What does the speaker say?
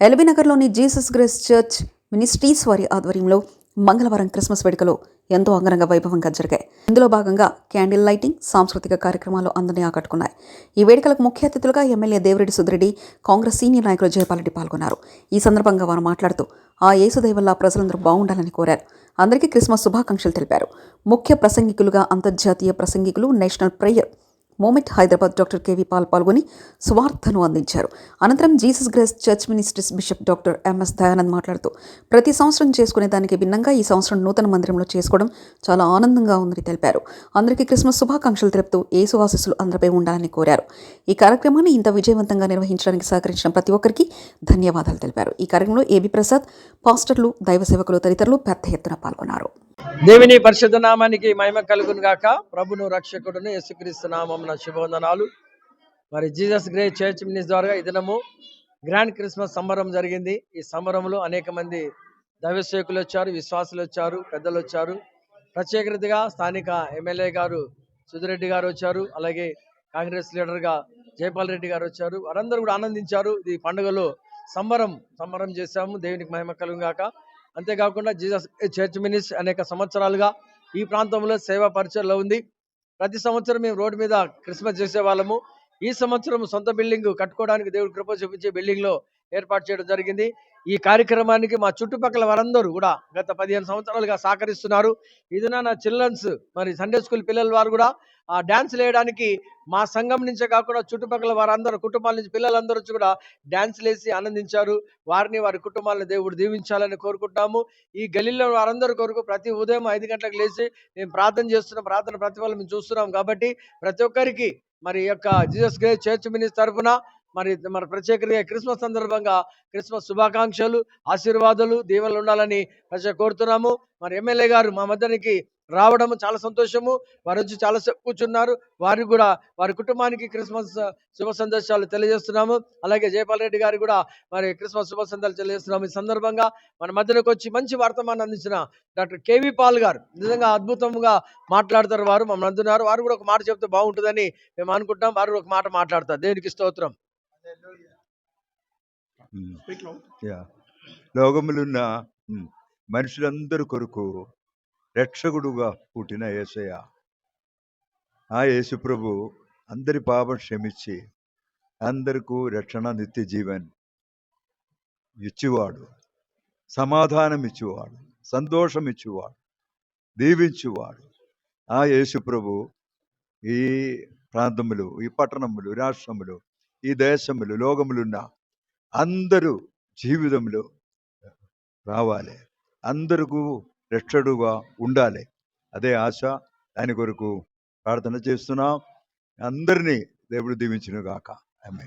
LB నగర్లోని Jesus grace church Ministries వారి ఆధ్వర్యంలో మంగళవారం క్రిస్మస్ వేడుకలు ఎంతో అంగరంగ వైభవంగా జరిగాయి. ఇందులో భాగంగా క్యాండిల్ లైటింగ్ సాంస్కృతిక కార్యక్రమాలు అందరినీ ఆకట్టుకున్నాయి. ఈ వేడుకలకు ముఖ్య అతిథులుగా ఎమ్మెల్యే దేవిరెడ్డి సుధిరెడ్డి కాంగ్రెస్ సీనియర్ నాయకులు జయపాలరెడ్డి పాల్గొన్నారు. ఈ సందర్భంగా వారు మాట్లాడుతూ ఆ యేసుదయ వల్ల ప్రజలందరూ బాగుండాలని కోరారు. అందరికీ క్రిస్మస్ శుభాకాంక్షలు తెలిపారు. ముఖ్య ప్రసంగికులుగా అంతర్జాతీయ ప్రసంగికులు national prayer movement Hyderabad doctor KV Paul పాల్గొని స్వార్థను అందించారు. అనంతరం Jesus grace church ministries bishop doctor MS Dayanand మాట్లాడుతూ ప్రతి సంవత్సరం చేసుకునే దానికి భిన్నంగా ఈ సంవత్సరం నూతన మందిరంలో చేసుకోవడం చాలా ఆనందంగా ఉందని తెలిపారు. అందరికీ క్రిస్మస్ శుభాకాంక్షలు తెలుపుతూ యేసు అందరిపై ఉండాలని కోరారు. ఈ కార్యక్రమాన్ని ఇంత విజయవంతంగా నిర్వహించడానికి సహకరించిన ప్రతి ఒక్కరికి ధన్యవాదాలు తెలిపారు. ఈ కార్యక్రమంలో ఏబి ప్రసాద్ పాస్టర్లు దైవ సేవకులు తదితరులు పెద్ద ఎత్తున పాల్గొన్నారు. దేవుని పరిశుద్ధ నామానికి మహిమ కలుగును గాక. ప్రభును రక్షకుడును యేసుక్రీస్తు నామమున శుభవందనాలు. మరి జీసస్ గ్రే చర్చ్ మినిస్ ద్వారా ఈ దినము గ్రాండ్ క్రిస్మస్ సంబరం జరిగింది. ఈ సంబరంలో అనేక మంది దైవసేకులు వచ్చారు విశ్వాసులు వచ్చారు పెద్దలు వచ్చారు. ప్రత్యేకతగా స్థానిక ఎమ్మెల్యే గారు సుధిరెడ్డి గారు వచ్చారు. అలాగే కాంగ్రెస్ లీడర్గా జయపాల్ రెడ్డి గారు వచ్చారు. వారందరూ కూడా ఆనందించారు. ఈ పండుగలో సంబరం సంబరం చేశాము. దేవునికి మహిమ కలుగు గాక. అంతేకాకుండా జీసస్ చర్చ్ మినిస్ అనేక సంవత్సరాలుగా ఈ ప్రాంతంలో సేవా పరిచయంలో ఉంది. ప్రతి సంవత్సరం మేము రోడ్డు మీద క్రిస్మస్ చేసే వాళ్ళము ఈ సంవత్సరం సొంత బిల్డింగ్ కట్టుకోవడానికి దేవుడు కృప చూపించే బిల్డింగ్లో ఏర్పాటు చేయడం జరిగింది. ఈ కార్యక్రమానికి మా చుట్టుపక్కల వారందరూ కూడా గత పదిహేను సంవత్సరాలుగా సహకరిస్తున్నారు. ఇది నా చిల్డ్రన్స్ మరి సండే స్కూల్ పిల్లల వారు కూడా ఆ డ్యాన్స్ వేయడానికి మా సంఘం నుంచే కాకుండా చుట్టుపక్కల వారందరూ కుటుంబాల నుంచి పిల్లలందరూ కూడా డ్యాన్స్ వేసి ఆనందించారు. వారిని వారి కుటుంబాలను దేవుడు దీవించాలని కోరుకుంటున్నాము. ఈ గలీలో వారందరూ కొరకు ప్రతి ఉదయం ఐదు గంటలకు లేచి మేము ప్రార్థన చేస్తున్న. ప్రార్థన ప్రతిఫలం మేము చూస్తున్నాం కాబట్టి ప్రతి ఒక్కరికి మరి యొక్క జీసస్ గ్రేస్ చర్చ్ మినిస్ తరఫున మరి మరి ప్రత్యేకంగా క్రిస్మస్ సందర్భంగా క్రిస్మస్ శుభాకాంక్షలు ఆశీర్వాదాలు దీవెనలు ఉండాలని ప్రజలు కోరుతున్నాము. మరి ఎమ్మెల్యే గారు మా మధ్యానికి రావడం చాలా సంతోషము. వారు వచ్చి చాలా కూర్చున్నారు. వారికి కూడా వారి కుటుంబానికి క్రిస్మస్ శుభ సందేశాలు తెలియజేస్తున్నాము. అలాగే జయపాల్ రెడ్డి గారు కూడా మరి క్రిస్మస్ శుభ సందేశాలు తెలియజేస్తున్నాము. ఈ సందర్భంగా మన మధ్యలోకి వచ్చి మంచి వార్తమాన్ని అందించిన డాక్టర్ కేవీ పాల్ గారు నిజంగా అద్భుతంగా మాట్లాడతారు. వారు మమ్మల్ని అందున్నారు. వారు కూడా ఒక మాట చెప్తే బాగుంటుందని మేము అనుకుంటాం వారు ఒక మాట మాట్లాడతారు. దేవునికి స్తోత్రం. లోకములున్న మనుషులందరి కొరకు రక్షకుడుగా పుట్టిన యేసయ్య ఆ యేసు ప్రభు అందరి పాపం క్షమించి అందరికీ రక్షణ నిత్య జీవన్ ఇచ్చేవాడు సమాధానం ఇచ్చేవాడు సంతోషం ఇచ్చేవాడు దీవించేవాడు ఆ యేసు ప్రభు ఈ ప్రాంతములు ఈ పట్టణములు రాష్ట్రములు ఈ దేశములు లోకములున్న అందరూ జీవితంలో రావాలి. అందరికూ రక్షడుగా ఉండాలి. అదే ఆశ. దాని కొరకు ప్రార్థన చేస్తున్నాం. అందరినీ దేవుడు దీవించునుగాక. ఆమె